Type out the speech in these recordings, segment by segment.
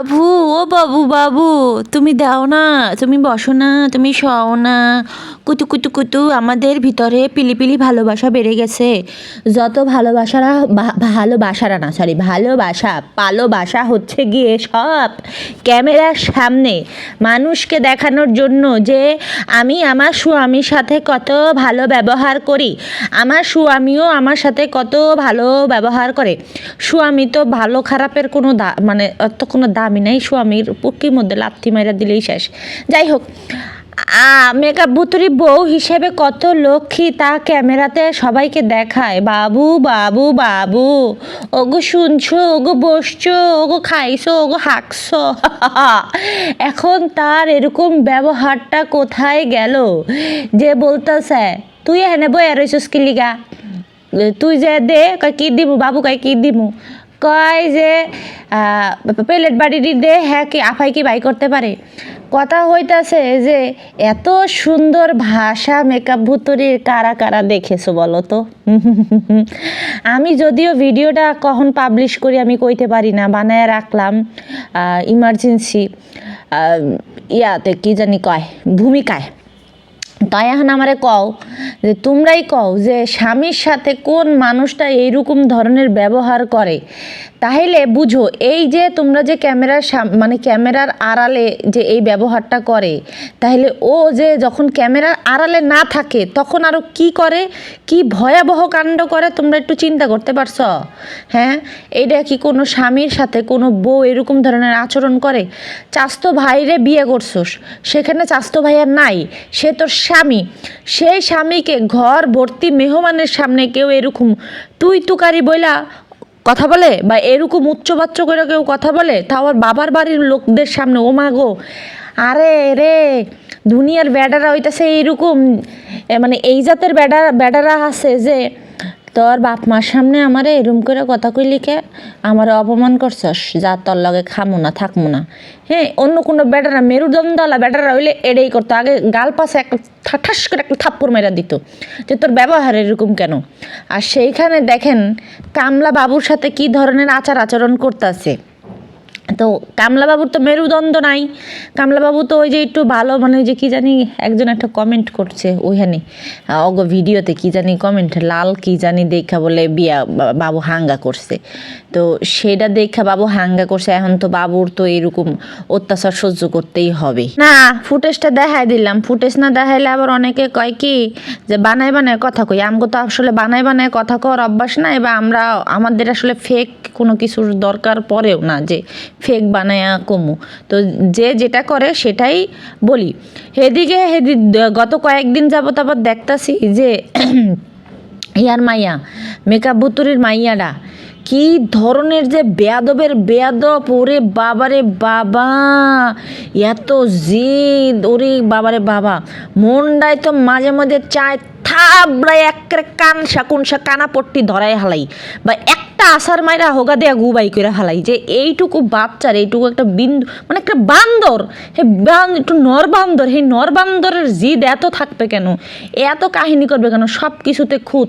বাবু, ও বাবু বাবু, তুমি দাও না, তুমি বসো না, তুমি শও না। কুতু কুতু কুতু, আমাদের ভিতরে পিলিপিলি ভালোবাসা বেড়ে গেছে। যত ভালোবাসারা ভালোবাসারা না সরি ভালোবাসা ভালোবাসা হচ্ছে গিয়ে সব ক্যামেরার সামনে। মানুষকে দেখানোর জন্য যে আমি আমার স্বামীর সাথে কত ভালো ব্যবহার করি, আমার স্বামীও আমার সাথে কত ভালো ব্যবহার করে। স্বামী তো ভালো খারাপের কোনো মানে অত কোনো দামই নাই, স্বামীর পুকির মধ্যে লাথি মাইরা দিলেই শেষ। যাই হোক মেকআপ ভুতুরি বউ হিসেবে কত লক্ষ্মী তা ক্যামেরাতে সবাইকে দেখায়। বাবু বাবু বাবু, ওগো শুনছো, ওগো বসছো, ওগো খাইছো, ওগো হাঁকছো। এখন তার এরকম ব্যবহারটা কোথায় গেল? যে বলতেছে, তুই এখানে বয়ে রইছিস কি লিগা? তুই যে দে কি দিমু? বাবু কয় কি দিমু? কয় যে প্লেট বাড়ি দে হ্যাঁ কি আফাই কি বাই করতে পারে? কথা হইতাছে যে, এত সুন্দর ভাষা মেকআপ ভুতুরির কারা কারা দেখেছ বলো তো? আমি যদিও ভিডিওটা কখন পাবলিশ করি আমি কইতে পারি না, বানায় রাখলাম ইমার্জেন্সি ইয়াতে কি জানি কয়, ভূমিকায়। তাই এখন আমারে কও যে তোমরাই কও যে স্বামীর সাথে কোন মানুষটা এইরকম ধরনের ব্যবহার করে। তাহলে বুঝো, এই যে তোমরা যে ক্যামেরার মানে ক্যামেরার আড়ালে যে এই ব্যবহারটা করে, তাহলে ও যে যখন ক্যামেরার আড়ালে না থাকে, তখন আরও কি করে? কি ভয়াবহ কাণ্ড করে? তোমরা একটু চিন্তা করতে পারছ? হ্যাঁ? এইটা কি কোনো স্বামীর সাথে কোনো বউ এরকম ধরনের আচরণ করে? চাস্তো ভাইরে বিয়ে করছোস, সেখানে চাস্তো ভাই আর নাই, সে তোর স্বামী। সেই স্বামীকে ঘর ভর্তি মেহমানের সামনে কেউ এরকম তুই তুকারি বইলা কথা বলে বা এরকম উচ্চবাচ্য করে কেউ কথা বলে, তা আবার বাবার বাড়ির লোকদের সামনে, ও মা গো, আরে রে, দুনিয়ার ব্যাডারা হইতাছে এইরকম, এ মানে এই জাতের ব্যাডারা ব্যাডারা আছে যে তোর বাপ মার সামনে আমারে এরম করে কথা কই লিখে আমারে অপমান করছস? যা তোর লগে খামো না, থাকমু না। হ্যাঁ অন্য কোনো ব্যাটারা মেরুদণ্ডওয়ালা ব্যাটারা হইলে এড়েই করতো। আগে গাল পাশে একটা ঠাস করে একটা থাপ্পড় মেরা দিত যে তোর ব্যবহার এরকম কেন? আর সেইখানে দেখেন, কামলা বাবুর সাথে কি ধরনের আচার আচরণ করতেছে। তো কামলাবাবুর তো মেরুদণ্ড নাই। কামলাবাবু তো ওই যে একটু ভালো মানে যে কি জানি একজন একটা কমেন্ট করছে ওইখানে। অগ ভিডিওতে কি জানি কমেন্ট লাল কি জানি দেখা বলে বিয়া বাবু হাঙ্গা করছে। তো সেটা দেখা বাবু হাঙ্গা করছে, এখন তো বাবুর তো এরকম অত্যাচার সহ্য করতেই হবে। না, ফুটেজটা দেখাই দিলাম। ফুটেজ না দেখাইলে আবার অনেকে কয় কি যে বানায় বানায় কথা কই। আমগো তো আসলে বানায় বানায় কথা কর অভ্যাস নাই বা আমরা, আমাদের আসলে ফেক কোনো কিছুর দরকার পড়েও না যে ফেক বানায়া কমু। তো যে যেটা করে সেটাই বলি। হেদিকে হেদি, গত কয়েকদিন যাবত আবার দেখতাছি যে ইয়ার মাইয়া, মেকআপ ভুতুরির মাইয়াডা কি ধরনের যে বেয়াদবের বেয়াদব, ওরে বাবারে বাবা, এত জিদ, ওরে বাবারে বাবা। মনটায় তো মাঝে মাঝে চায় থাবড়ায় একের কানসা কুনসা কানা পট্টি ধরাই হালাই। বা একটা আসার মাইরা হোগা দেয়া গুবাই করে হালাই যে এইটুকু বাচ্চার, এইটুকু একটা বিন্দু মানে একটা বান্দর, হে একটু নর বান্দর সেই নর বান্দরের জিদ এত থাকবে কেন? এত কাহিনী করবে কেন? সব কিছুতে খুঁত।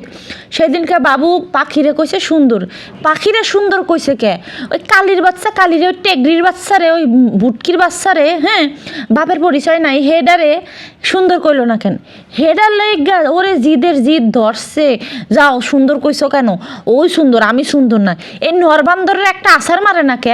সেদিনকে বাবু পাখিরে কইছে সুন্দর। পাখিরে সুন্দর কইছে কে? ওই কালির বাচ্চা, কালিরে ওই টেগরির বাচ্চারে ওই বুটকির বাচ্চারে হ্যাঁ? বাপের পরিচয় নাই হেডারে সুন্দর কইল না কেন? হেডার লেগা ওরে জিদের জিদ ধরছে। যাও, সুন্দর কইছো কেন? ওই সুন্দর, আমি সুন্দর না। এই নরবান্দরের একটা আসার মারে না কে?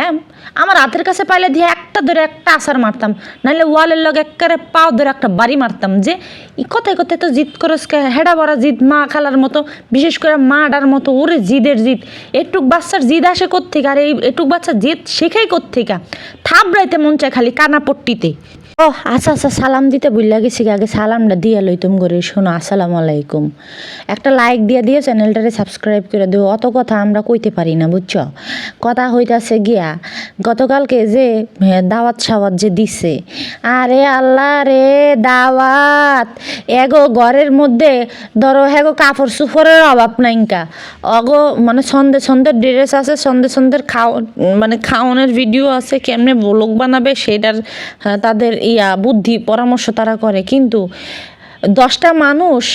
আমার হাতের কাছে পাইলে দিয়ে একটা ধরে একটা আসার মারতাম। নাহলে ওয়ালের লগে একেবারে পাও ধরে একটা বাড়ি মারতাম যে, ই কোথায় কোথায় তো জিদ করস হেডা বড়া জিদ, মা খালার মতো, বিশেষ করে মা ডার মতো, ওরে জিদের জিদ। এটুক বাচ্চার জিদ আসে কোত্থেকে? আর, এই এটুক বাচ্চার জিদ শেখাই কোত্থেকে? থাবড়াইতে মন চায় খালি কানাপট্টিতে। ও আচ্ছা আচ্ছা সালাম দিতে বুঝলা গেছি আগে সালামটা দিয়ে লইতুম করে শোনো আসসালামু আলাইকুম। একটা লাইক দিয়ে দিয়ে চ্যানেলটারে সাবস্ক্রাইব করে দিও। অত কথা আমরা কইতে পারি না বুঝছ? কথা হইতাছে গিয়া গতকালকে যে হ্যাঁ, দাওয়াত সাওয়াত যে দিছে আরে আল্লাহ রে দাওয়াত! এগো ঘরের মধ্যে ধরো হেগো কাপড় সুপড়ের অভাব নাইকা অগো মানে সন্ধে সন্ধ্যের ড্রেস আছে সন্ধে সন্ধ্যের খাও মানে খাওয়ানোর ভিডিও আছে কেমনে ব্লগ বানাবে সেটার আহ, তাদের ইয়া, বুদ্ধি, পরামর্শ তারা করে। কিন্তু দশটা মানুষ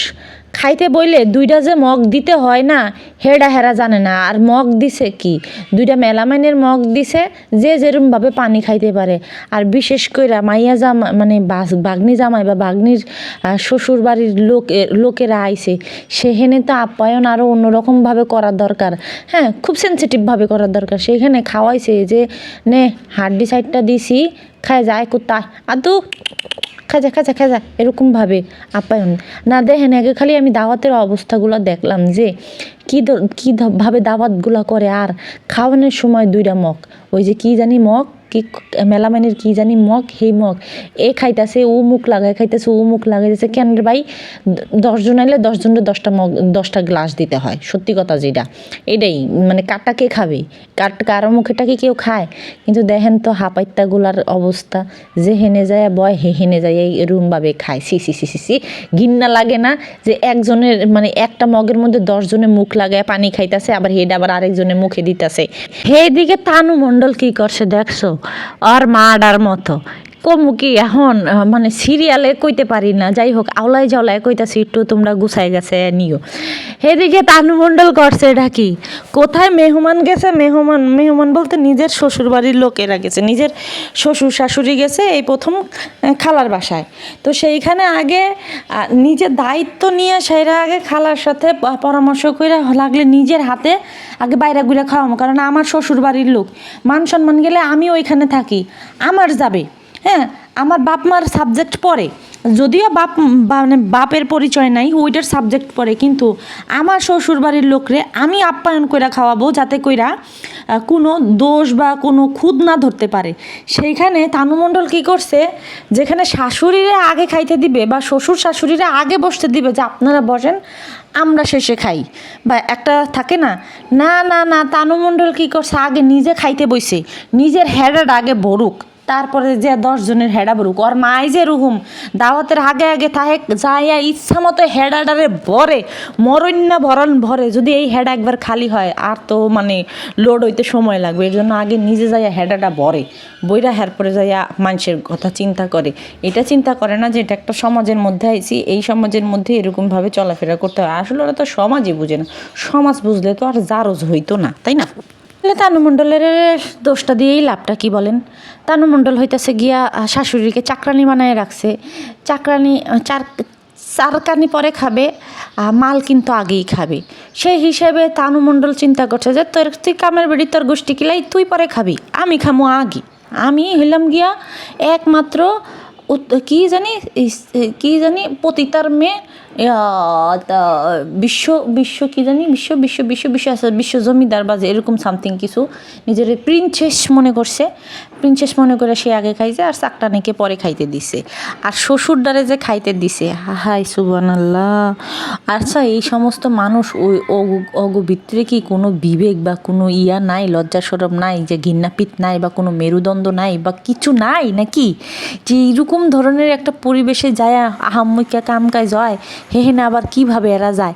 খাইতে বইলে দুইটা যে মগ দিতে হয় না, হেডা হেরা জানে না। আর মগ দিছে কি? দুইটা মেলামাইনের মগ দিছে, যে যেরমভাবে পানি খাইতে পারে। আর বিশেষ করে মাইয়া জামা মানে বাগনি জামাই বা বাগনির শ্বশুর বাড়ির লোক লোকেরা আইছে সেখানে তো আপ্যায়ন আরও অন্যরকমভাবে করার দরকার। হ্যাঁ খুব সেন্সিটিভভাবে করার দরকার। সেইখানে খাওয়াইছে যে, নে, হাড্ডি সাইডটা দিছি খায় যায় কোথায় আদু। খাজা খাজা খাজা এরকমভাবে আপ্যায়ন। না, দেখেন, আগে খালি আমি দাওয়াতের অবস্থাগুলো দেখলাম যে কী কী ভাবে দাওয়াতগুলো করে আর খাওয়ানোর সময় দুইটা মগ। ওই যে কি জানি মগ? কি মেলামাইনের কী জানি মগ, সেই মগ। এ খাইতাছে, ও মুখ লাগায় খাইতেছে, ও মুখ লাগাইতেছে কেন ভাই? দশজন আইলে দশজনের দশটা মগ, দশটা গ্লাস দিতে হয়, সত্যি কথা যেটা। এটাই মানে কাটটা কে খাবে? কাট কারও মুখেটা কি কেউ খায়? কিন্তু দেখেন তো হাপাইত্তাগুলার অবস্থা। যে হেনে যায়, বয় হে হেনে যায়, এই এরকমভাবে খায়। সি সি সি সি সি ঘিন্না লাগে না যে একজনের মানে একটা মগের মধ্যে দশজনের মুখ লাগায় পানি খাইতেছে, আবার হেড আবার আরেকজনের মুখে দিতেছে। দিকে তানু মণ্ডল কি করছে, দেখছ? আর মার্ডার মতো। কমু কি এখন মানে সিরিয়ালে কইতে পারি না। যাই হোক, আওলাই জাওলায় কইতাছি, একটু তোমরা গুছাই গেছে, নিও। এদিকে তানুমণ্ডল করছে, এটা কি? কোথায় মেহমান গেছে? মেহমান মেহমান বলতে নিজের শ্বশুর বাড়ির লোকেরা গেছে। নিজের শ্বশুর শাশুড়ি গেছে এই প্রথম খালার বাসায়। তো সেইখানে আগে নিজের দায়িত্ব নিয়ে সেরা আগে খালার সাথে পরামর্শ করে লাগলে নিজের হাতে আগে বাইরে ঘুরে খাওয়াবো কারণ আমার শ্বশুর বাড়ির লোক, মান সম্মান গেলে আমি ওইখানে থাকি। আমার যাবে। হ্যাঁ আমার বাপ মার সাবজেক্ট পড়ে। যদিও বাপ মানে বাপের পরিচয় নাই, ওইটার সাবজেক্ট পড়ে, কিন্তু আমার শ্বশুর বাড়ির লোকরে আমি আপ্যায়ন কইরা খাওয়াবো যাতে কইরা কোনো দোষ বা কোনো খুদ না ধরতে পারে। সেইখানে তানুমণ্ডল কী করছে, যেখানে শাশুড়িরে আগে খাইতে দিবে বা শ্বশুর শাশুড়িরে আগে বসতে দিবে যে আপনারা বসেন, আমরা শেষে খাই। বা একটা থাকে না না না না তানুমণ্ডল কী করছে, আগে নিজে খাইতে বইছে, নিজের হেডার আগে ভরুক তারপরে যে দশজনের হেডা বরুক, ওর মাই যে রুহুম, দাওয়াতের আগে আগে তাহে যাইয়া ইচ্ছা মতো হেডাডারে ভরে, মরণ্যা ভরণ ভরে যদি এই হেডা একবার খালি হয়, আর তো মানে লোড হইতে সময় লাগবে। এর জন্য আগে নিজে যাইয়া হেডাটা ভরে, বইরা হের পরে যাইয়া মানুষের কথা চিন্তা করে। এটা চিন্তা করে না যে এটা একটা সমাজের মধ্যে আইছি, এই সমাজের মধ্যে এরকমভাবে চলাফেরা করতে হয়। আসলে ওরা তো সমাজই বুঝে না। সমাজ বুঝলে তো আর জারজ হইতো না, তাই না? তাহলে তানুমণ্ডলের দোষটা দিয়েই লাভটা কি বলেন? তানুমণ্ডল হইতাছে গিয়া শাশুড়িকে চাকরানি বানায় রাখছে। চাকরানি চার, চারকানি পরে খাবে মাল কিন্তু আগেই খাবে। সেই হিসেবে তানুমণ্ডল চিন্তা করছে যে, তোর, তুই কামের বেড়ি, তোর গোষ্ঠী কিলাই তুই পরে খাবি। আমি খামো আগে। আমি হইলাম গিয়া একমাত্র কি জানি কি জানি, পতিতার মেয়ে বিশ্ব বিশ্ব কি জানি? বিশ্ব বিশ্ব বিশ্ব বিশ্ব বিশ্ব জমিদার বা এরকম সামথিং কিছু। নিজের প্রিন্সেস মনে করছে। প্রিন্সেস মনে করে সে আগে খাইছে আর চাকটা নেকে পরে খাইতে দিছে। আর শ্বশুর দ্বারে যে খাইতে দিছে হাই সুবান আল্লাহ আচ্ছা এই সমস্ত মানুষ ওই অগু- অগু ভিতরে কি কোনো বিবেক বা কোনো ইয়া নাই লজ্জা সরম নাই, যে ঘৃণাপিত নাই বা কোনো মেরুদণ্ড নাই বা কিছু নাই নাকি? যে এইরকম ধরনের একটা পরিবেশে যায় আহাম্মিকা কাম কাজ যায় হেহেনে আবার কীভাবে এরা যায়?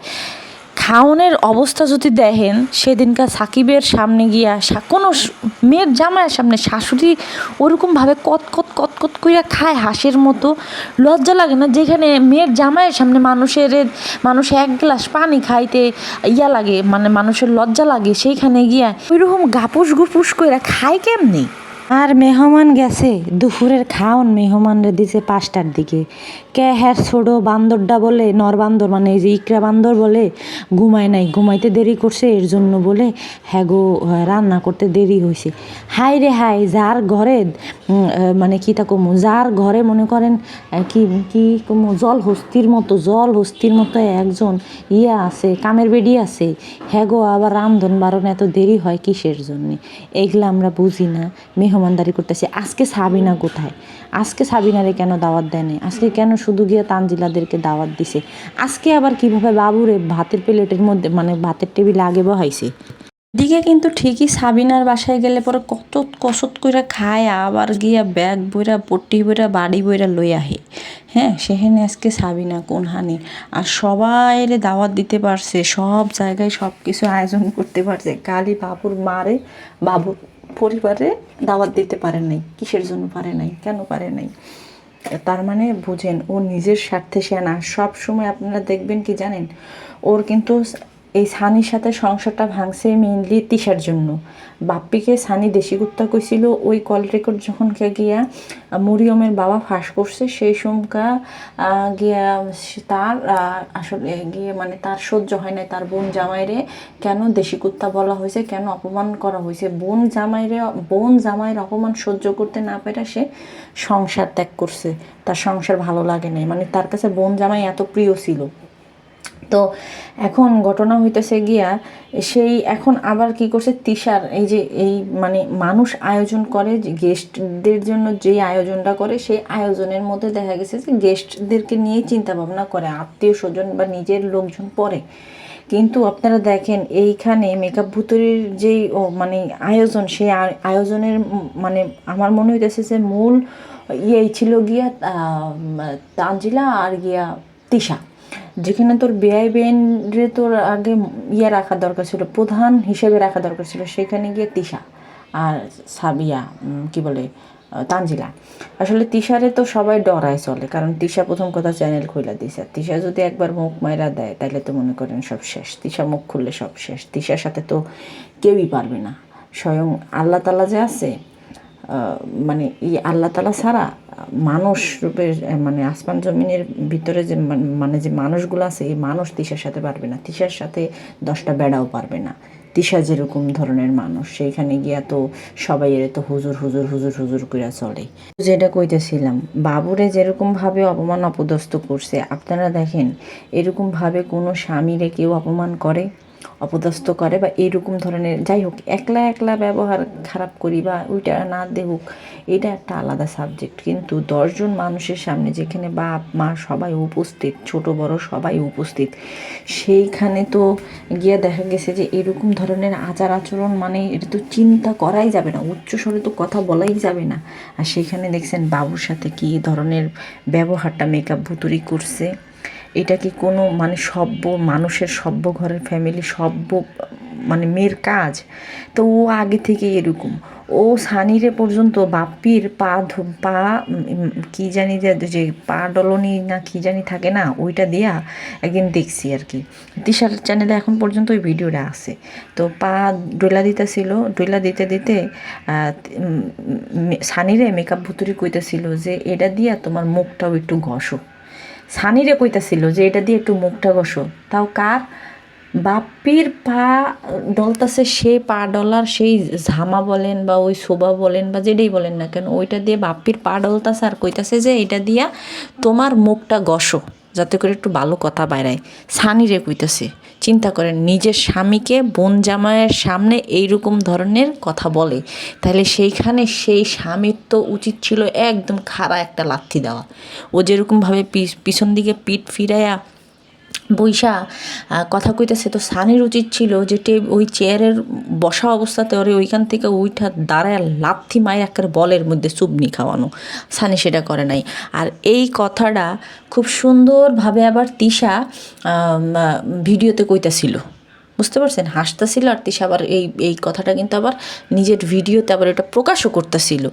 খাওনের অবস্থা যদি দেখেন, সেদিনকার সাকিবের সামনে গিয়া কোনো মেয়ের জামাইয়ের সামনে শাশুড়ি ওরকমভাবে কত কত কইরা খায় হাঁসের মতো। লজ্জা লাগে না? যেখানে মেয়ের জামাইয়ের সামনে মানুষের মানুষ এক গ্লাস পানি খাইতে ইয়া লাগে মানে মানুষের লজ্জা লাগে, সেইখানে গিয়া ওইরকম গাপুস গুপুস কইরা খায় কেমনি? আর মেহমান গেছে, দুপুরের খাওন মেহমানরে দিছে পাঁচটার দিকে। কে হ্যার ছোট বান্দরটা বলে নর বান্দর মানে এই যে ইকরা বান্দর বলে ঘুমায় নাই ঘুমাইতে দেরি করছে এর জন্য বলে হ্যাঁ গো হ্যাঁ, রান্না করতে দেরি হয়েছে হাই রে হাই যার ঘরে মানে কি তা কমু যার ঘরে মনে করেন কি কি কমু জল হস্তির মতো জল হস্তির মতো একজন ইয়ে আছে কামের বেডি আছে। হ্যাঁ গো আবার রামধন বারণ এত দেরি হয় কিসের জন্যে? এইগুলো আমরা বুঝি না মেহমানদারি করতেছি। আজকে সাবিনা কোথায়? আজকে সাবিনারে কেন দাওয়াত দেয় নাই? আজকে কেন শুধু গিয়ে তানজিলাদেরকে দাওয়াত দিছে? আজকে আবার কীভাবে বাবুরে ভাতের প্লেটের মধ্যে মানে ভাতের টেবিলে আগে বহাইছে? দিকে কিন্তু ঠিকই সাবিনার বাসায় গেলে পরে কত কসত করে খায়, আবার গিয়া ব্যাগ বইরা, পট্টি বইরা, বাড়ি বইরা লই আহে। হ্যাঁ সেখানে আজকে সাবিনা কোন হানি? আর সবাইরে দাওয়াত দিতে পারছে, সব জায়গায় সব কিছু আয়োজন করতে পারছে। কালি বাবুর মারে, বাবুর পরিবারে দাওয়াত দিতে পারে নাই, কিসের জন্য পারে নাই, কেন পারে নাই? তার মানে বুঝেন, ও নিজের স্বার্থে সে না সব সময় আপনারা দেখবেন কি জানেন, ওর কিন্তু এই সানির সাথে সংসারটা ভাঙছে মেইনলি তিশার জন্য। বাপ্পিকে সানি দেশি কুত্তা কইছিল, ওই কল রেকর্ড যখন গিয়া মরিয়মের বাবা ফাঁস করছে, সেই সমকা গিয়া তার আসলে গিয়ে মানে তার সহ্য হয় না তার বোন জামাইরে কেন দেশি কুত্তা বলা হয়েছে, কেন অপমান করা হয়েছে? বোন জামাইরে, বোন জামাইয়ের অপমান সহ্য করতে না পেরে সে সংসার ত্যাগ করছে। তার সংসার ভালো লাগে নাই। মানে তার কাছে বোন জামাই এত প্রিয় ছিল। তো এখন ঘটনা হইতেছে গিয়া, সেই এখন আবার কি করছে, তিশার এই যে, এই মানে মানুষ আয়োজন করে, যে গেস্টদের জন্য যে আয়োজনটা করে, সেই আয়োজনের মধ্যে দেখা গেছে যে গেস্টদেরকে নিয়ে চিন্তা ভাবনা করে আত্মীয় স্বজন বা নিজের লোকজন পরে। কিন্তু আপনারা দেখেন, এইখানে মেকআপ ভুতুরির যেই, ও মানে আয়োজন, সেই আয়োজনের মানে আমার মনে হইতেছে যে মূল ইয়েই ছিল গিয়া তানজিলা আর গিয়া তিশা। যেখানে তোর বেআই বেনরে তোর আগে ইয়ে রাখা দরকার ছিল, প্রধান হিসেবে রাখা দরকার ছিল, সেখানে গিয়ে তিশা আর সাবিয়া কি বলে তানজিলা। আসলে তিশারে তো সবাই ডরায় চলে, কারণ তিশা প্রথম কথা চ্যানেল খুলে দিছে। তিশা যদি একবার মুখ মাইরা দেয় তাহলে তো মনে করেন সব শেষ। তিশা মুখ খুললে সব শেষ। তিশার সাথে তো কেউই পারবে না। স্বয়ং আল্লাহ তালা যে আছে মানে এই আল্লাহ তালা ছাড়া মানুষ রূপের মানে আসমান জমিনের ভিতরে যে মানে যে মানুষগুলো আছে, এই মানুষ তিশার সাথে পারবে না। তিশার সাথে দশটা বেড়াও পারবে না। তিশা যেরকম ধরনের মানুষ, সেইখানে গিয়া তো সবাই এর তো হুজুর হুজুর হুজুর হুজুর কইরা চলে। যেটা কইতেছিলাম, বাবুরে যেরকম ভাবে অপমান অপদস্থ করছে, আপনারা দেখেন এরকম ভাবে কোনো স্বামীরে কেউ অপমান করে? অপদস্থ করে বা এইরকম ধরনের, যাই হোক, একলা একলা ব্যবহার খারাপ করি বা ওইটা না দেখুক এটা একটা আলাদা সাবজেক্ট কিন্তু দশজন মানুষের সামনে যেখানে বাপ, মা সবাই উপস্থিত, ছোট, বড় সবাই উপস্থিত, সেইখানে তো গিয়ে দেখা গেছে যে এরকম ধরনের আচার আচরণ মানে এটা তো চিন্তা করাই যাবে না, উচ্চ স্বরে তো কথা বলাই যাবে না। আর সেখানে দেখছেন বাবুর সাথে কী ধরনের ব্যবহারটা মেকআপ ভুতুরি করছে। এটা কি কোনো মানে সভ্য মানুষের সভ্য ঘরের ফ্যামিলি সভ্য মানে মেয়ের কাজ? তো ও আগে থেকে এরকম। ও সানিরে পর্যন্ত বাপ্পির পা পা কি জানি যে পা ডলনি না কি জানি থাকে না, ওইটা দিয়া একদিন দেখছি আর কি। তিশার চ্যানেলে এখন পর্যন্ত ওই ভিডিওটা আছে। তো পা ডোলা দিতেছিল ডোলা দিতে দিতে সানিরে মেকআপ ভুতুরি কইতেছিল যে, এটা দিয়া তোমার মুখটাও একটু ঘষো। সানিরে কইতাছিল যে এটা দিয়ে একটু মুখটা ঘষো। তাও কার? বাপ্পির পা ডলতাছে সে পা ডলার, সেই ঝামা বলেন বা ওই শোভা বলেন বা যেটাই বলেন না কেন, ওইটা দিয়ে বাপ্পির পা ডলতাছে আর কইতাছে যে এটা দিয়া তোমার মুখটা ঘষো। যাতে করে একটু ভালো কথা বাইরায় সানিরে কুইতেছে, চিন্তা করেন, নিজের স্বামীকে বোন জামাইয়ের সামনে এইরকম ধরনের কথা বলে, তাহলে সেইখানে সেই স্বামীর তো উচিত ছিল একদম খাড়া একটা লাথি দেওয়া। ও যেরকমভাবে পিছ- পিছন দিকে পিঠ ফিরাইয়া বৈশা কথা কইতেছে তো সানির উচিত ছিল যে টে ওই চেয়ারের বসা অবস্থাতে ওরে ওইখান থেকে উইঠা দাঁড়ায় লাথি মায়ের একের বলের মধ্যে চুবনি খাওয়ানো। সানি সেটা করে নাই। আর এই কথাটা খুব সুন্দরভাবে আবার তিশা ভিডিওতে কইতাছিল। বুঝতে পারছেন? হাসতেছিল আর তিশা আবার এই এই কথাটা কিন্তু আবার নিজের ভিডিওতে আবার এটা প্রকাশও করতেছিল।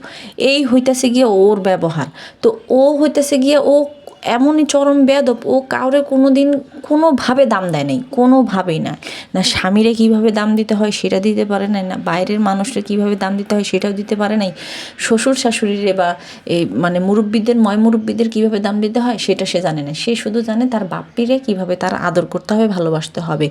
এই হইতাছে গিয়ে ওর ব্যবহার। তো ও হইতাছে গিয়ে ও এমনই চরম বেয়াদব, ও কাউরে কোনো দিন কোনোভাবে দাম দেয় নাই, কোনোভাবেই না। না, স্বামীরে কীভাবে দাম দিতে হয় সেটা দিতে পারে নাই, না, বাইরের মানুষরা কীভাবে দাম দিতে হয় সেটাও দিতে পারে নাই। শ্বশুর শাশুড়িরে বা এই মানে মুরব্বীদের, ময় মুরব্বীদের কীভাবে দাম দিতে হয় সেটা সে জানে না। সে শুধু জানে তার বাপ্পিরে কীভাবে তার আদর করতে হবে, ভালোবাসতে হবে।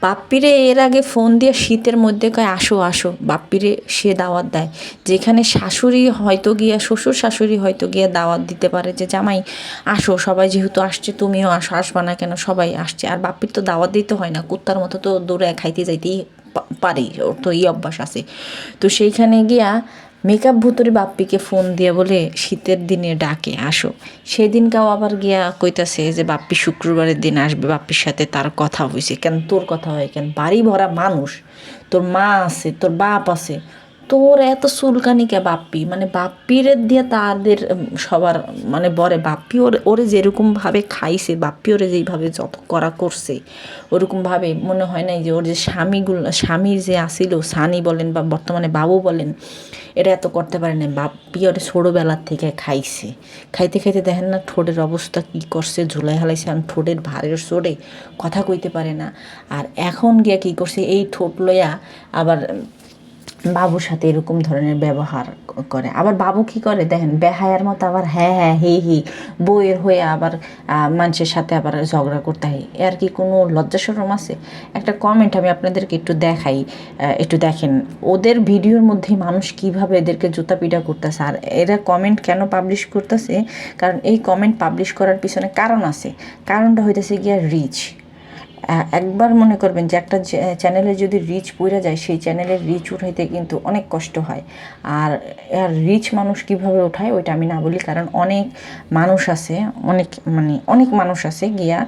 বাপ্পিরে এর আগে ফোন দিয়ে শীতের মধ্যে কয়, আসো আসো। বাপ্পিরে সে দাওয়াত দেয়। যেখানে শাশুড়ি হয়তো গিয়া, শ্বশুর শাশুড়ি হয়তো গিয়া দাওয়াত দিতে পারে যে, জামাই, আসো। সবাই যেহেতু আসছে, তুমিও আসো, আসবা না কেন? সবাই আসছে। আর বাপ্পির তো দাওয়াত দিতে হয় না, কুত্তার মতো তো দৌড়ে খাইতে যাইতেই পারে, ওর তো এই অভ্যাস আছে। তো সেইখানে গিয়া মেকআপ ভুতুরি বাপ্পিকে ফোন দিয়ে বলে, শীতের দিনে ডাকে, আসো। সেদিন সেদিনকাও আবার গিয়া কইতাছে যে, বাপ্পি শুক্রবারের দিন আসবে, বাপ্পির সাথে তার কথা হয়েছে কেন তোর কথা হয় কেন? বাড়ি ভরা মানুষ। তোর মা আছে, তোর বাপ আছে। তোর এত চুলকানি কে বাপ্পি? মানে বাপ্পির দিয়ে তাদের সবার মানে বরে, বাপ্পি ওর, ওরে যেরকমভাবে খাইছে, বাপ্পি ওরে যেইভাবে যত করা করছে ওরকমভাবে মনে হয় নাই যে ওর যে স্বামীগুলো স্বামী যে আসিল, সানি বলেন বা বর্তমানে বাবু বলেন এটা এত করতে পারে না বাপ্পি ওরে ছোটোবেলার থেকে খাইছে। খাইতে খাইতে দেখেন না ঠোঁটের অবস্থা কী করছে, ঝুলাই হালাইছে, আর ঠোঁটের ভারের চোটে কথা কইতে পারে না। আর এখন গিয়া কী করছে, এই ঠোঁট লইয়া আবার বাবুর সাথে এরকম ধরনের ব্যবহার করে। আবার বাবু কি করে? দেখেন, বেহায়ার মতো আবার হ্যাঁ হ্যাঁ হি হি বইয়ের হয়ে আবার মানুষের সাথে আবার ঝগড়া করতে হয়। আর কি কোনো লজ্জা শরম আছে? একটা কমেন্ট আমি আপনাদেরকে একটু দেখাই। একটু দেখেন, ওদের ভিডিওর মধ্যে মানুষ কীভাবে এদেরকে জুতা পিটা করতেছে? আর এরা কমেন্ট কেন পাবলিশ করতেছে? কারণ এই কমেন্ট পাবলিশ করার পিছনে কারণ আছে। কারণটা হইতেছে গিয়া রিচ একবার মনে করবেন যে একটা চ্যানেলে যদি রিচ পড়ে যায়, সেই চ্যানেলের রিচ উঠাইতে কিন্তু অনেক কষ্ট হয়। আর আর রিচ মানুষ কীভাবে ওঠায় ওইটা আমি না বলি, কারণ অনেক মানুষ আছে, অনেক মানে অনেক মানুষ আছে গিয়া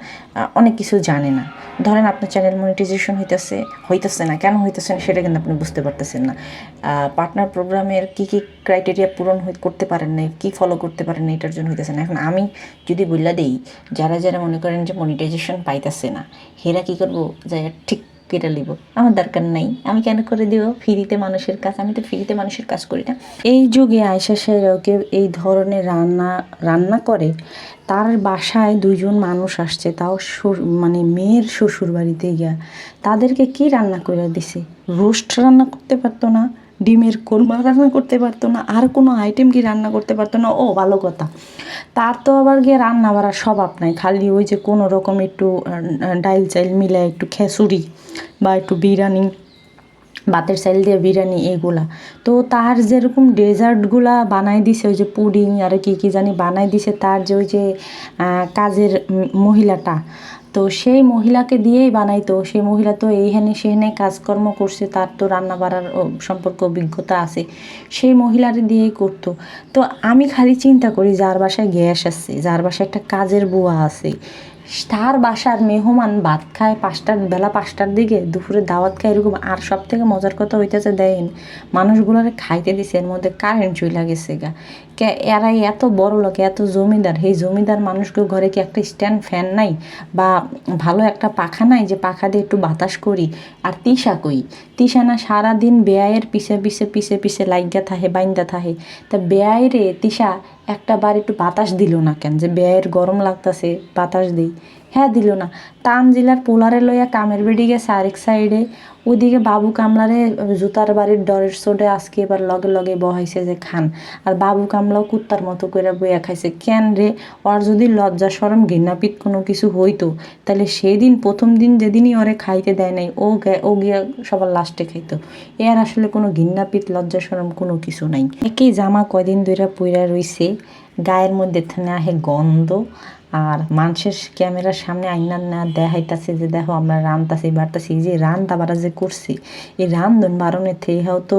অনেক কিছু জানে না। ধরেন আপনার চ্যানেল মনিটাইজেশন হইতেছে হইতেছে না, কেন হইতেছে না, সেটা কিন্তু আপনি বুঝতে পারতেছেন না। পার্টনার প্রোগ্রামের কী কী ক্রাইটেরিয়া পূরণ করতে পারেন না কি ফলো করতে পারেন না এটার জন্য হইতেছে না। এখন আমি যদি বললা দেই, যারা যারা মনে করেন যে মনিটাইজেশন পাইতেছে না হেরা কী করব? জায়গা ঠিক কেটে নিব আমার দরকার নাই। আমি কেন করে দিব? ফ্রিতে মানুষের কাজ, আমি তো ফ্রিতে মানুষের কাজ করি না। এই যুগে আয়সা সাহেরাও কেউ এই ধরনের রান্না রান্না করে, তার বাসায় দুজন মানুষ আসছে, তাও মানে মেয়ের শ্বশুর বাড়িতে গিয়া। তাদেরকে কি রান্না করে দিছে? রোস্ট রান্না করতে পারতো না। ডিমের কোরমা রান্না করতে পারতো না, আর কোনো আইটেম কি রান্না করতে পারতো না, ও ভালো কথা। তার তো আবার গিয়ে রান্না বাড়ার স্বভাব নাই, খালি ওই যে কোনো রকম একটু ডাইল চাইল মিলে একটু খেসুরি বা একটু বিরিয়ানি, ভাতের চাইল দিয়ে বিরিয়ানি এগুলা। তো তার যেরকম ডেজার্টগুলা বানাই দিছে, ওই যে পুডিং আর কি কি জানি বানাই দিছে, তার যে ওই যে কাজের মহিলাটা তো সেই মহিলাকে দিয়েই বানাইতো। সেই মহিলা তো এইখানে সেখানে কাজকর্ম করছে, তার তো রান্না বাড়ার সম্পর্ক সম্পর্কে অভিজ্ঞতা আছে। সেই মহিলার দিয়েই করতো। তো আমি খালি চিন্তা করি, যার বাসায় গ্যাস আছে, যার বাসায় একটা কাজের বুয়া আছে তার বাসার মেহমান ভাত খায় পাঁচটার বেলা পাঁচটার দিকে, দুপুরে দাওয়াত খায় এরকম। আর সব থেকে মজার কথা হইতেছে, দেন মানুষগুলোরে খাইতে দিছে, এর মধ্যে কারেন্ট চইলা গেছে গা। কে এরাই এত বড় লোক, এত জমিদার এই জমিদার মানুষকে ঘরে কি একটা স্ট্যান্ড ফ্যান নাই? বা ভালো একটা পাখা নাই যে পাখা দিয়ে একটু বাতাস করি আর তিসা কই তিসা না সারাদিন বেয়ায়ের পিছে পিছে পিছে পিছে লাইগা থাহে, বাইন্দা থাহে। তা বেয়াইরে তিসা একটা বার একটু বাতাস দিল না কেন? যে বেয়ের গরম লাগতাছে, বাতাস দিই। হ্যাঁ দিল না। তানজিলার পোলারে লইয়া কামের বেডি গেছে আরেক সাইডে ওইদিকে বাবু কামলারে জুতার বাড়ির ডরের সোডে আজকে এবার লগে লগে বহাইছে যে খান। আর বাবু কামলাও কুত্তার মতো করে বইয়া খাইছে। কেন রে, ওর যদি লজ্জা সরম ঘৃণাপিত কোনো কিছু হইতো, তাহলে সেই দিন প্রথম দিন যেদিনই ওরে খাইতে দেয় নাই, ও ও গিয়া সবার লাস্টে খাইতো। এর আসলে কোনো ঘৃণাপিত, লজ্জা সরম কোনো কিছু নাই। একই জামা কয়দিন ধইরা পইরা রইছে, গায়ের মধ্যে থানে আহে গন্ধ আর মানুষের ক্যামেরার সামনে আইনার না দেখাইতাছে যে, দেখো আমরা রানতাছি, বাড়তাছি। যে রান্না বাড়া যে করছি, এই রান রান্ধন বারণের থেকেও তো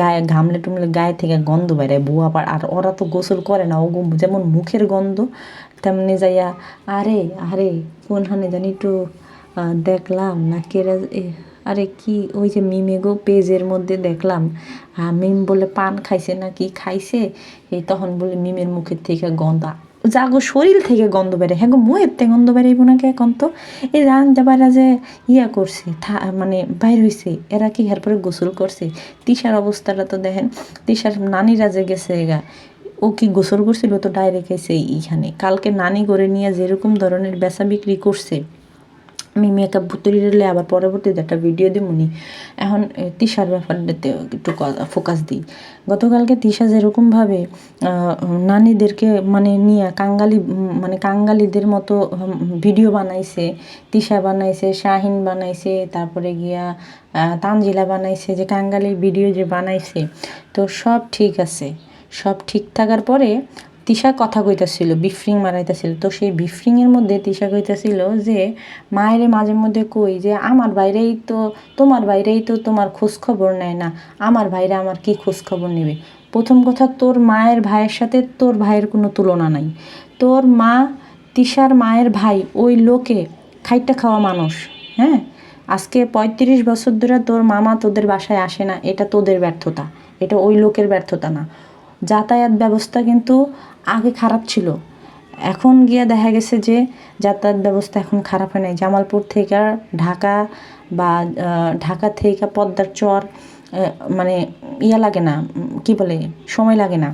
গায়ে ঘামলে টুমলে গায়ে থেকে গন্ধ বেড়ায় বুয়া পাড়। আর ওরা তো গোসল করে না ও যেমন মুখের গন্ধ, তেমনি যাইয়া, আরে আরে, কোনখানে জানি একটু দেখলাম না কেরা আরে কি, ওই যে মিমে গো পেজের মধ্যে দেখলাম মিম বলে পান খাইছে না কি খাইছে, এই তখন বলে মিমের মুখের থেকে গন্ধ যাগো শরীর থেকে গন্ধ বেড়ে হ্যাঁ গো থেকে গন্ধ বেড়াইব না কে এখন তো? এই রান দেবারা যে ইয়া করছে মানে বাইর হয়েছে এরা কি পরে গোসল করছে? তিসার অবস্থাটা তো দেখেন তিসার নানিরা যে গেছে এগা ও কি গোসল করছিল? তো ডাইরেক্ট এসে এইখানে। কালকে নানি করে নিয়ে যেরকম ধরনের বেচা বিক্রি করছে আমি মেকআপ ভুতুরি রেলে আবার পরবর্তীতে একটা ভিডিও দিমুনি এখন এ, তিশার ব্যাপারটাতে একটু ফোকাস দিই। গতকালকে তিশা যেরকমভাবে নানিদেরকে মানে নিয়ে কাঙ্গালি মানে কাঙ্গালিদের মতো ভিডিও বানাইছে তিশা বানাইছে শাহিন বানাইছে তারপরে গিয়া তানজিলা বানাইছে যে কাঙ্গালির ভিডিও যে বানাইছে তো সব ঠিক আছে। সব ঠিক থাকার পরে তিশা কথা কইতাছিল, বিফ্রিং মারাইতেছিল। তো সেই বিফ্রিংয়ের মধ্যে তিশা কইতাছিল যে, মায়েরে মাঝে মধ্যে কই যে, আমার বাইরেই তো, তোমার বাইরেই তো তোমার খোঁজ খবর নেয় না। আমার ভাইরা আমার কি খোঁজ খবর নেবে? প্রথম কথা, তোর মায়ের ভাইয়ের সাথে তোর ভাইয়ের কোনো তুলনা নাই। তোর মা, তিশার মায়ের ভাই, ওই লোকে খাইটা খাওয়া মানুষ হ্যাঁ? আজকে পঁয়ত্রিশ বছর ধরে তোর মামা তোদের বাসায় আসে না, এটা তোদের ব্যর্থতা। এটা ওই লোকের ব্যর্থতা না। যাতায়াত ব্যবস্থা কিন্তু আগে খারাপ ছিল। এখন গিয়ে দেখা গেছে যে যাতায়াত ব্যবস্থা এখন খারাপ হয় নাই। জামালপুর থেকে ঢাকা বা ঢাকা থেকে পদ্মার চর মানে ইয়া লাগে না, কি বলে, সময় লাগে না।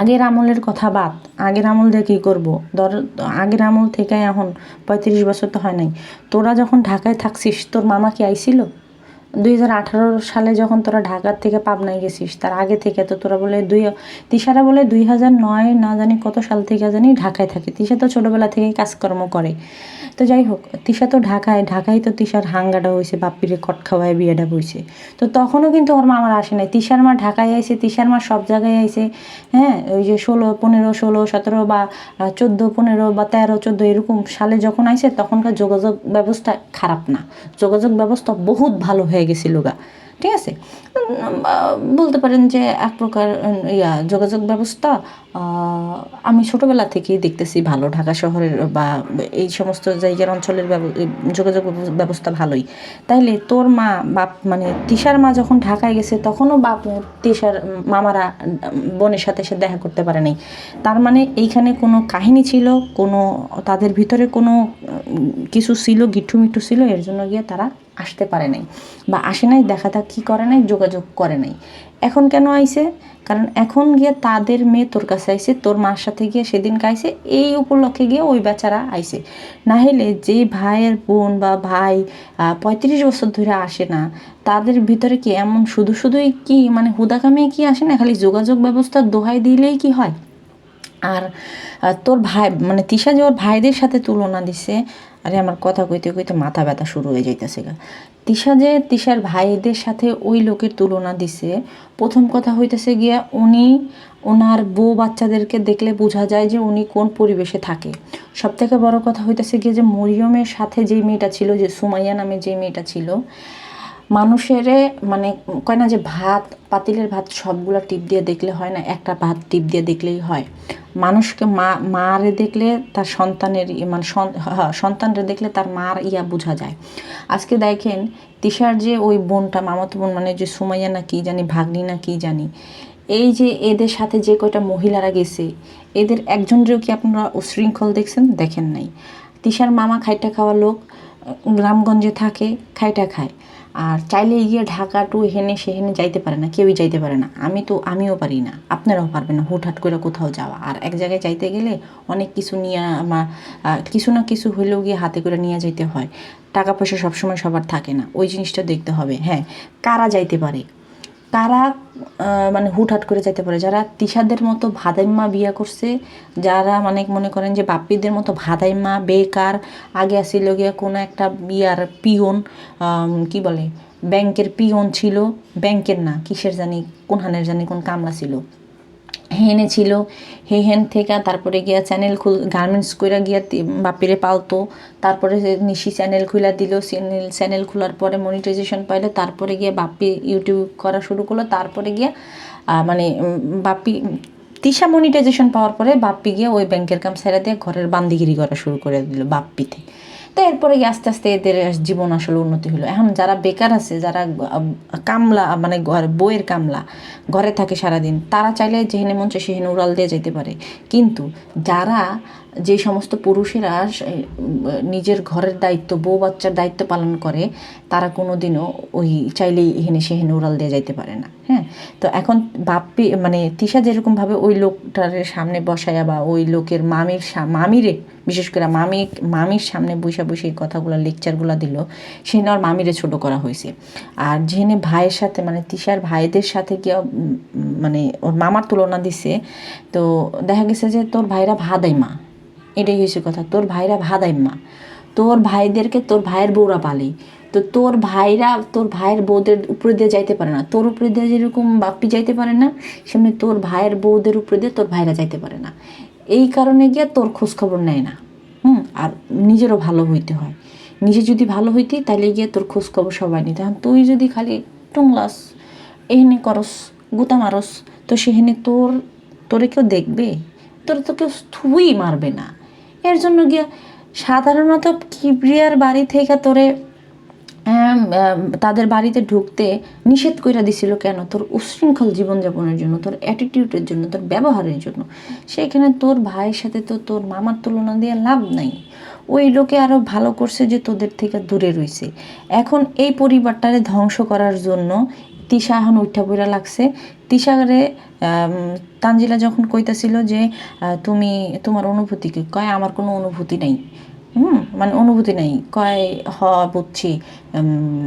আগের আমলের কথা বাদ, আগের আমল দিয়ে কী করব? ধর, আগের আমল থেকে এখন পঁয়ত্রিশ বছর তো হয় নাই। তোরা যখন ঢাকায় থাকছিস, তোর মামা কি আইছিল? দুই হাজার আঠারো সালে যখন তোরা ঢাকার থেকে পাবনায় গেছিস, তার আগে থেকে তো তোরা বলে দুই, তিশারা বলে দুই হাজার নয় না জানি কত সাল থেকে জানি ঢাকায় থাকে। তিশা তো ছোটোবেলা থেকেই কাজকর্ম করে। তো যাই হোক, তিশা তো ঢাকায় ঢাকায় তো তিশার হাঙ্গাটা হয়েছে বাপ্পিরে কট খাওয়ায় বিয়েটা বইছে। তো তখনও কিন্তু ওর মা আমার আসে নাই। তিশার মা ঢাকায় আইছে, তিশার মা সব জায়গায় আইসে হ্যাঁ ওই যে ষোলো, পনেরো, ষোলো, সতেরো বা চোদ্দ, পনেরো বা তেরো, চোদ্দ এরকম সালে যখন আইসে তখনকার যোগাযোগ ব্যবস্থা খারাপ না। যোগাযোগ ব্যবস্থা বহুত ভালো হয়ে গেছিল গা। ঠিক আছে? বলতে পারেন যে এক প্রকার ইয়া, যোগাযোগ ব্যবস্থা আমি ছোটবেলা থেকেই দেখতেছি ভালো। ঢাকা শহরের বা এই সমস্ত জায়গার অঞ্চলের যোগাযোগ ব্যবস্থা ভালোই। তাইলে তোর মা, বাপ মানে তিশার মা যখন ঢাকায় গেছে, তখনও বাপ তিশার মামারা, বোনের সাথে সে দেখা করতে পারে নাই। তার মানে এইখানে কোনো কাহিনী ছিল, কোনো, তাদের ভিতরে কোনো কিছু ছিল গিঠু মিঠু ছিল, এর জন্য গিয়ে তারা আসতে পারে নাই বা আসে নাই, দেখা থাক কী করে নাই, যোগাযোগ করে নাই। এখন কেন আইছে? কারণ এখন গিয়ে তাদের মেয়ে তোর কাছে আইছে, তোর মার সাথে গিয়ে সেদিন আইছে এই উপলক্ষে গিয়ে ওই বেচারা আইছে। না হলে যে ভাইয়ের বোন বা ভাই পঁয়ত্রিশ বছর ধরে আসে না, তাদের ভিতরে কি এমন শুধু শুধুই কি মানে হুদাকামে কি আসে না, খালি যোগাযোগ ব্যবস্থার দোহাই দিলেই কি হয়? আর তোর ভাই মানে তিশা যে ওর ভাইদের সাথে তুলনা দিছে আরে আমার কথা কইতে কইতে মাথা ব্যথা শুরু হয়ে যাইতেছে গা। তিশা যে তিশার ভাইদের সাথে ওই লোকের তুলনা দিছে, প্রথম কথা হইতেছে গিয়া উনি ওনার বউ বাচ্চাদেরকে দেখলে বোঝা যায় যে উনি কোন পরিবেশে থাকে। সব থেকে বড় কথা হইতেছে গিয়ে যে মরিয়মের সাথে যে মেয়েটা ছিল, যে সুমাইয়া নামে যে মেয়েটা ছিল মানুষেরে মানে কয় না যে ভাত, পাতিলের ভাত সবগুলো টিপ দিয়ে দেখলে হয় না, একটা ভাত টিপ দিয়ে দেখলেই হয়। মানুষকে মা, মারে দেখলে তার সন্তানের মানে সন- সন্তানরে দেখলে তার মার ইয়া বোঝা যায়। আজকে দেখেন তিশার যে ওই বোনটা, মামাতো বোন মানে যে সুমাইয়া না কি জানি, ভাগ্নি না কি জানি, এই যে এদের সাথে যে কয়টা মহিলারা গেছে, এদের একজনেরও কি আপনারা উশৃঙ্খল দেখছেন? দেখেন নাই। তিশার মামা খাইটা খাওয়া লোক, গ্রামগঞ্জে থাকে, খাইটা খায়। আর চাইলে গিয়ে ঢাকা টু হেনে সেহেনে যাইতে পারে না, কেউই যাইতে পারে না। আমি তো, আমিও পারি না, আপনারাও পারবেন না হুটহাট করে কোথাও যাওয়া। আর এক জায়গায় যাইতে গেলে অনেক কিছু নিয়ে আমার কিছু না কিছু হইলেও গিয়ে হাতে করে নিয়ে যেতে হয়। টাকা পয়সা সবসময় সবার থাকে না, ওই জিনিসটা দেখতে হবে। হ্যাঁ কারা যাইতে পারে? তারা মানে হুটহাট করে যাইতে পারে। যারা তিশাদের মতো ভাদাইম্মা বিয়া করছে, যারা মানে মনে করেন যে বাপ্পিদের মতো ভাদাইম্মা, বেকার, আগে আসিল গিয়া কোনো একটা বিয়ার পিয়ন কি বলে, ব্যাংকের পিয়ন ছিল। ব্যাংকের না, কিসের জানি কোন হানের জানি কোন কামলা ছিল। হেনে ছিল। হে হেন থেকে তারপরে গিয়া চ্যানেল খুল গার্মেন্টস কইরা গিয়া বাপিরে পালতো। তারপরে নিশি চ্যানেল খুলা দিল। চ্যানেল চ্যানেল খোলার পরে মনিটাইজেশন পাইলো। তারপরে গিয়ে বাপ্পি ইউটিউব করা শুরু করল। তারপরে গিয়া মানে বাপ্পি, তিশা মনিটাইজেশন পাওয়ার পরে বাপ্পি গিয়ে ওই ব্যাংকের কাম ছেড়ে দিয়ে ঘরের বান্দিগিরি করা শুরু করে দিল বাপ্পিতে। তো এরপরে আস্তে আস্তে এদের জীবন আসলে উন্নতি হলো। এখন যারা বেকার আছে, যারা কামলা মানে ঘর- বইয়ের কামলা, ঘরে থাকে সারাদিন, তারা চাইলে যেহেনে মন চায় সেহেনে উড়াল দিয়ে যেতে পারে। কিন্তু যারা যে সমস্ত পুরুষেরা নিজের ঘরের দায়িত্ব, বউ বাচ্চার দায়িত্ব পালন করে, তারা কোনো দিনও ওই চাইলেই এখানে সেহেনে উড়াল দিয়ে যাইতে পারে না। হ্যাঁ? তো এখন বাপ্পি মানে তিশা যেরকমভাবে ওই লোকটার সামনে বসায়া বা ওই লোকের মামির মামিরে বিশেষ করে মামি মামির সামনে বসে বসে এই কথাগুলো লেকচারগুলো দিল সেখানে ওর মামিরে ছোট করা হয়েছে। আর যেখানে ভাইয়ের সাথে মানে তিশার ভাইদের সাথে উম, মানে ওর মামার তুলনা দিছে তো দেখা গেছে যে তোর ভাইরা ভাদাই মা। এটাই হয়েছে কথা তোর ভাইরা ভাদাই মা। তোর ভাইদেরকে তোর ভাইয়ের বউরা পালে। তো তোর ভাইরা, তোর ভাইয়ের বউদের উপরে দিয়ে যাইতে পারে না। তোর উপরে দিয়ে যেরকম বাপ্পি যাইতে পারে না, সেমনি তোর ভাইয়ের বউদের উপরে দিয়ে তোর ভাইরা যাইতে পারে না। এই কারণে গিয়ে তোর খোঁজ খবর নেয় না। হুম, আর নিজেরও ভালো হইতে হয়। নিজে যদি ভালো হইতি তাহলে গিয়ে তোর খোঁজ খবর সবাই নিতে এখন তুই যদি খালি টুংলাস, এহেনে করস, গুতা মারস, তো সেখানে তোর, তোরে কেউ দেখবে? তোর তো কেউ থুই মারবে না। এর জন্য গিয়ে সাধারণত কিবরিয়ার বাড়ি থেকে তোরে তাদের বাড়িতে ঢুকতে নিষেধ কইরা দিছিল কেন? তোর উশৃঙ্খল জীবনযাপনের জন্য তোর অ্যাটিটিউডের জন্য তোর ব্যবহারের জন্য। সেখানে তোর ভাইয়ের সাথে তো তোর মামার তুলনা দিয়ে লাভ নাই। ওই লোকে আরও ভালো করছে যে তোদের থেকে দূরে রইছে। এখন এই পরিবারটারে ধ্বংস করার জন্য তিশা এখন উঠা পইরা লাগছে। আম, তানজিলা যখন কইতাছিল যে তুমি তোমার অনুভূতি কি কয় আমার কোনো অনুভূতি নাই। হুম মানে অনুভূতি নাই। কয় হ বুঝছি।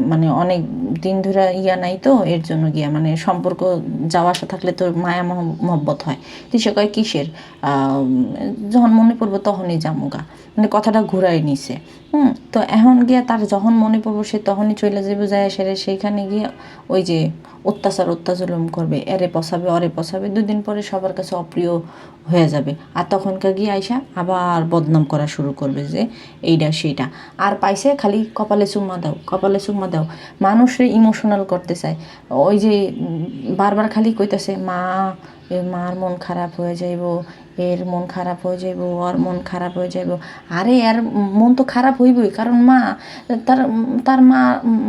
মানে অনেক দিন ধরে ইয়া নাই তো, এর জন্য গিয়া মানে সম্পর্ক যাওয়া আসা থাকলে তো মায়া মহ- মহব্বত হয়। তিসে কয়, কিসের? যখন মনে পড়ব তখনই জামুগা মানে কথাটা ঘুরাই নিছে। হুম, তো এখন গিয়া তার যখন মনে পড়ব সে তখনই চলে যাবে যায় সেরে সেইখানে গিয়ে ওই যে অত্যাচার অত্যাচারম করবে। এরে পসাবে অরে পসাবে দুদিন পরে সবার কাছে অপ্রিয় হয়ে যাবে। আর তখনকার গিয়ে আইসা আবার বদনাম করা শুরু করবে যে এইটা সেইটা আর পাইছে খালি কপালে চুম্মা দাও। কপালে চুম্মা দাও। মানুষরে ইমোশনাল করতে চায়। ওই যে বারবার খালি কইতাছে মা এ মার মন খারাপ হয়ে যাইব, এর মন খারাপ হয়ে যাইব, ওর মন খারাপ হয়ে যাইব। আরে এর মন তো খারাপ হইবই, কারণ মা, তার তার মা,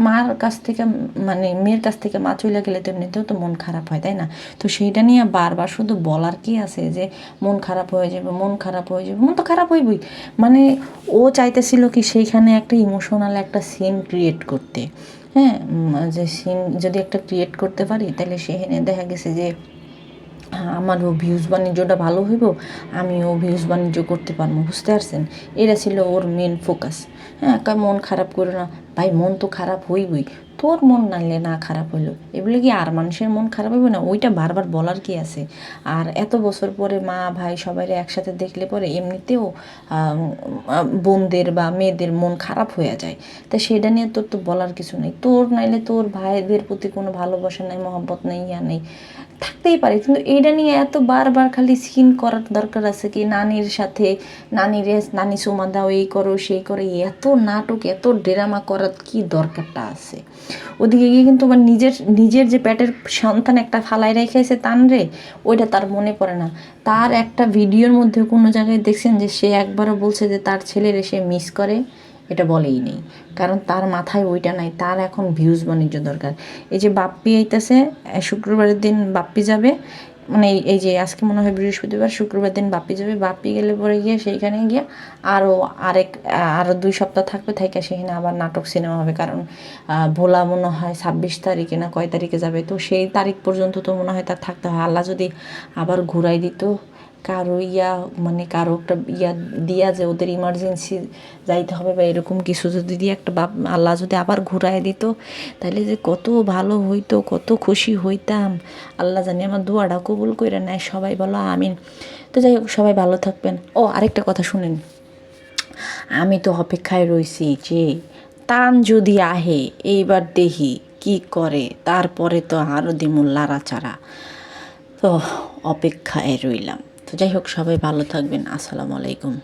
মার কাছ থেকে মানে মেয়ের কাছ থেকে মা চলে গেলে তো এমনিতেও তো মন খারাপ হয়, তাই না? তো সেইটা নিয়ে বারবার শুধু বলার কি আছে যে মন খারাপ হয়ে যাবে মন খারাপ হয়ে যাবে মন তো খারাপ হইবই। মানে ও চাইতেছিল কি সেইখানে একটা ইমোশনাল একটা সিন ক্রিয়েট করতে। হ্যাঁ যে সিন যদি একটা ক্রিয়েট করতে পারি, তাহলে সেখানে দেখা গেছে যে আমারও ভিউজ বাণিজ্যটা ভালো হইব, আমিও ভিউজ বাণিজ্য করতে পারব, বুঝতে পারছেন? এটা ছিল ওর মেন ফোকাস হ্যাঁ মন খারাপ করে না, ভাই মন তো খারাপ হইবই। তোর মন নাইলে না খারাপ হইল। এগুলো কি আর মানুষের মন খারাপ হইবে না? ওইটা বারবার বলার কি আছে? আর এত বছর পরে মা, ভাই সবাই একসাথে দেখলে পরে এমনিতেও বোনদের বা মেয়েদের মন খারাপ হয়ে যায়। তা সেটা নিয়ে তোর তো বলার কিছু নেই। তোর নাইলে তোর ভাইদের প্রতি কোনো ভালোবাসা নেই, মহব্বত নেই, ইয়া নেই। থাকতেই পারে, কিন্তু এইটা নিয়ে এত বারবার খালি স্কিন করার দরকার আছে কি? নানির সাথে, নানির নানি সুমা দাও, এই করো, সেই করো, এত নাটক, এত ড্রামা করার কি দরকারটা আছে? ওদিকে গিয়ে কিন্তু আবার নিজের নিজের যে প্যাটের সন্তান একটা ফালাই রেখেছে তান রে, ওইটা তার মনে পড়ে না। তার একটা ভিডিওর মধ্যে কোনো জায়গায় দেখছেন যে সে একবারও বলছে যে তার ছেলের সে মিস করে? এটা বলেই নেই। কারণ তার মাথায় ওইটা নাই, তার এখন ভিউজ বাণিজ্য দরকার। এই যে বাপ্পি আইতাছে শুক্রবারের দিন বাপ্পি যাবে মানে এই- যে আজকে মনে হয় বৃহস্পতিবার, শুক্রবার দিন বাপি যাবে। বাপি গেলে পরে গিয়ে সেইখানে গিয়ে আরও আরেক আরও দুই সপ্তাহ থাকবে থাকে সেখানে আবার নাটক, সিনেমা হবে। কারণ ভোলা মনে হয় ছাব্বিশ তারিখে না কয় তারিখে যাবে? তো সেই তারিখ পর্যন্ত তো মনে হয় তার থাকতে হয়। আল্লাহ যদি আবার ঘুরাই দিত কারও ইয়া মানে কারও একটা ইয়া দিয়া যে ওদের ইমার্জেন্সি যাইতে হবে বা এরকম কিছু যদি দিয়ে একটা বাপ, আল্লাহ যদি আবার ঘুরায় দিত তাহলে যে কত ভালো হইতো, কত খুশি হইতাম। আল্লাহ জানি আমার দোয়াটা কবুল করে নেয় সবাই, বলো আমিন। তো যাই হোক, সবাই ভালো থাকবেন। ও, আরেকটা কথা শুনেন। আমি তো অপেক্ষায় রইছি যে তান যদি আহে, এইবার দেখি কি করে, তারপরে তো আরও দিমুল চারা তো অপেক্ষায় রইলাম। যাই হোক সবাই ভালো থাকবেন। আসসালামু আলাইকুম।